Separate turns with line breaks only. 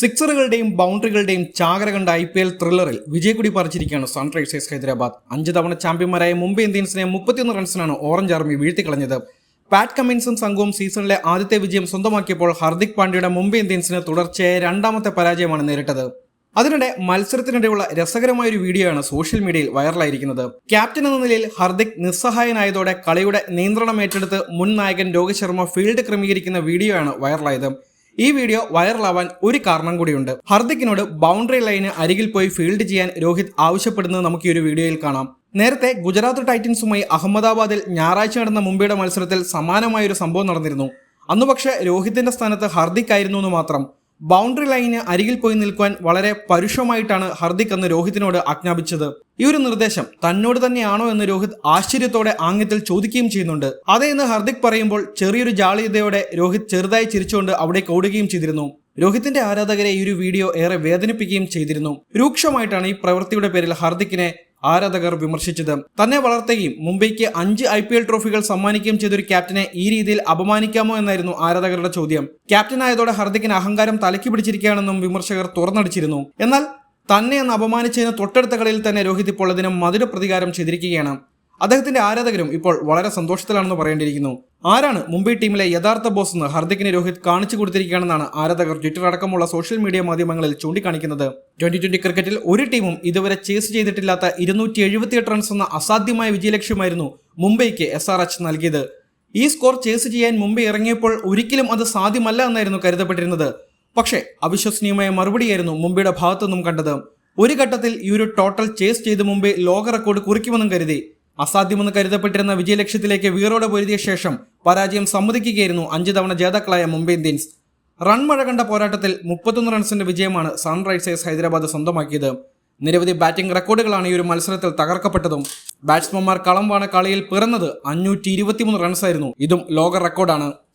സിക്സറുകളുടെയും ബൗണ്ടറികളുടെയും ചാകര കണ്ട ഐ പി എൽ ത്രില്ലറിൽ വിജയക്കുടി പറിച്ചിരിക്കുകയാണ് സൺറൈസേഴ്സ് ഹൈദരാബാദ്. അഞ്ച് തവണ ചാമ്പ്യന്മാരായ മുംബൈ ഇന്ത്യൻസിനെ മുപ്പത്തിയൊന്ന് റൺസിനാണ് ഓറഞ്ച് ആർമി വീഴ്ത്തിക്കളഞ്ഞത്. പാറ്റ് കമ്മിൻസും സംഘവും സീസണിലെ ആദ്യത്തെ വിജയം സ്വന്തമാക്കിയപ്പോൾ ഹർദിക് പാണ്ഡ്യയുടെ മുംബൈ ഇന്ത്യൻസിന് തുടർച്ചയായ രണ്ടാമത്തെ പരാജയമാണ് നേരിട്ടത്. അതിനിടെ മത്സരത്തിനിടെയുള്ള രസകരമായ ഒരു വീഡിയോ ആണ് സോഷ്യൽ മീഡിയയിൽ വൈറലായിരിക്കുന്നത്. ക്യാപ്റ്റൻ എന്ന നിലയിൽ ഹർദിക് നിസ്സഹായനായതോടെ കളിയുടെ നിയന്ത്രണം ഏറ്റെടുത്ത് മുൻ നായകൻ രോഹിത് ശർമ്മ ഫീൽഡ് ക്രമീകരിക്കുന്ന വീഡിയോ ആണ് വൈറലായത്. ഈ വീഡിയോ വൈറലാവാൻ ഒരു കാരണം കൂടിയുണ്ട്. ഹർദിക്കിനോട് ബൗണ്ടറി ലൈന് അരികിൽ പോയി ഫീൽഡ് ചെയ്യാൻ രോഹിത് ആവശ്യപ്പെടുന്നത് നമുക്ക് ഈ ഒരു വീഡിയോയിൽ കാണാം. നേരത്തെ ഗുജറാത്ത് ടൈറ്റൻസുമായി അഹമ്മദാബാദിൽ ഞായറാഴ്ച നടന്ന മുംബൈയുടെ മത്സരത്തിൽ സമാനമായ ഒരു സംഭവം നടന്നിരുന്നു. അന്ന് പക്ഷേ രോഹിത്തിന്റെ സ്ഥാനത്ത് ഹർദിക് ആയിരുന്നു എന്ന് മാത്രം. ബൗണ്ടറി ലൈന് അരികിൽ പോയി നിൽക്കുവാൻ വളരെ പരുഷമായിട്ടാണ് ഹർദിക് അന്ന് രോഹിത്തിനോട് ആജ്ഞാപിച്ചത്. ഈ ഒരു നിർദ്ദേശം തന്നോട് തന്നെയാണോ എന്ന് രോഹിത് ആശ്ചര്യത്തോടെ ആംഗ്യത്തിൽ ചോദിക്കുകയും ചെയ്യുന്നുണ്ട്. അതേ എന്ന് ഹർദിക് പറയുമ്പോൾ ചെറിയൊരു ജാളിയതയോടെ രോഹിത് ചെറുതായി ചിരിച്ചുകൊണ്ട് അവിടേക്ക് ഓടുകയും ചെയ്തിരുന്നു. രോഹിത്തിന്റെ ആരാധകരെ ഈ ഒരു വീഡിയോ ഏറെ വേദനിപ്പിക്കുകയും ചെയ്തിരുന്നു. രൂക്ഷമായിട്ടാണ് ഈ പ്രവൃത്തിയുടെ പേരിൽ ഹർദിക്കിനെ ആരാധകർ വിമർശിച്ചത്. തന്നെ വളർത്തുകയും മുംബൈക്ക് അഞ്ച് ഐ പി എൽ ട്രോഫികൾ സമ്മാനിക്കുകയും ചെയ്തൊരു ക്യാപ്റ്റനെ ഈ രീതിയിൽ അപമാനിക്കാമോ എന്നായിരുന്നു ആരാധകരുടെ ചോദ്യം. ക്യാപ്റ്റനായതോടെ ഹർദിക്കിന് അഹങ്കാരം തലക്കി പിടിച്ചിരിക്കുകയാണെന്നും വിമർശകർ തുറന്നടിച്ചിരുന്നു. എന്നാൽ തന്നെ എന്ന് അപമാനിച്ചതിന് തൊട്ടടുത്ത കളിയിൽ തന്നെ രോഹിത് ഇപ്പോൾ അതിന് മധുര പ്രതികാരം ചെയ്തിരിക്കുകയാണ്. അദ്ദേഹത്തിന്റെ ആരാധകരും ഇപ്പോൾ വളരെ സന്തോഷത്തിലാണെന്ന് പറയേണ്ടിയിരിക്കുന്നു. ആരാണ് മുംബൈ ടീമിലെ യഥാർത്ഥ ബോസ് എന്ന് ഹർദിക്കിന് രോഹിത് കാണിച്ചു കൊടുത്തിരിക്കുകയാണെന്നാണ് ആരാധകർ ട്വിറ്റർ അടക്കമുള്ള സോഷ്യൽ മീഡിയ മാധ്യമങ്ങളിൽ ചൂണ്ടിക്കാണിക്കുന്നത്. ട്വന്റി ട്വന്റി ക്രിക്കറ്റിൽ ഒരു ടീമും ഇതുവരെ ചേസ് ചെയ്തിട്ടില്ലാത്ത ഇരുന്നൂറ്റി എഴുപത്തിയെട്ട് റൺസ് എന്ന അസാധ്യമായ വിജയലക്ഷ്യമായിരുന്നു മുംബൈക്ക് എസ് ആർ എച്ച് നൽകിയത്. ഈ സ്കോർ ചേസ് ചെയ്യാൻ മുംബൈ ഇറങ്ങിയപ്പോൾ ഒരിക്കലും അത് സാധ്യമല്ല എന്നായിരുന്നു കരുതപ്പെട്ടിരുന്നത്. പക്ഷേ അവിശ്വസനീയമായ മറുപടിയായിരുന്നു മുംബൈയുടെ ഭാഗത്തുനിന്നും കണ്ടത്. ഒരു ഘട്ടത്തിൽ ഈ ഒരു ടോട്ടൽ ചേസ് ചെയ്ത് മുംബൈ ലോക റെക്കോർഡ് കുറിക്കുമെന്നും കരുതി. അസാധ്യമെന്ന് കരുതപ്പെട്ടിരുന്ന വിജയലക്ഷ്യത്തിലേക്ക് വീറോടെ പൊരുതിയ ശേഷം പരാജയം സമ്മതിക്കുകയായിരുന്നു അഞ്ച് തവണ ജേതാക്കളായ മുംബൈ ഇന്ത്യൻസ്. റൺ മഴ കണ്ട പോരാട്ടത്തിൽ മുപ്പത്തൊന്ന് റൺസിന്റെ വിജയമാണ് സൺറൈസേഴ്സ് ഹൈദരാബാദ് സ്വന്തമാക്കിയത്. നിരവധി ബാറ്റിംഗ് റെക്കോർഡുകളാണ് ഈ ഒരു മത്സരത്തിൽ തകർക്കപ്പെട്ടതും. ബാറ്റ്സ്മാൻമാർ കളം വാണ കളിയിൽ പിറന്നത് അഞ്ഞൂറ്റി ഇരുപത്തിമൂന്ന് റൺസായിരുന്നു ഇതും ലോക റെക്കോർഡാണ്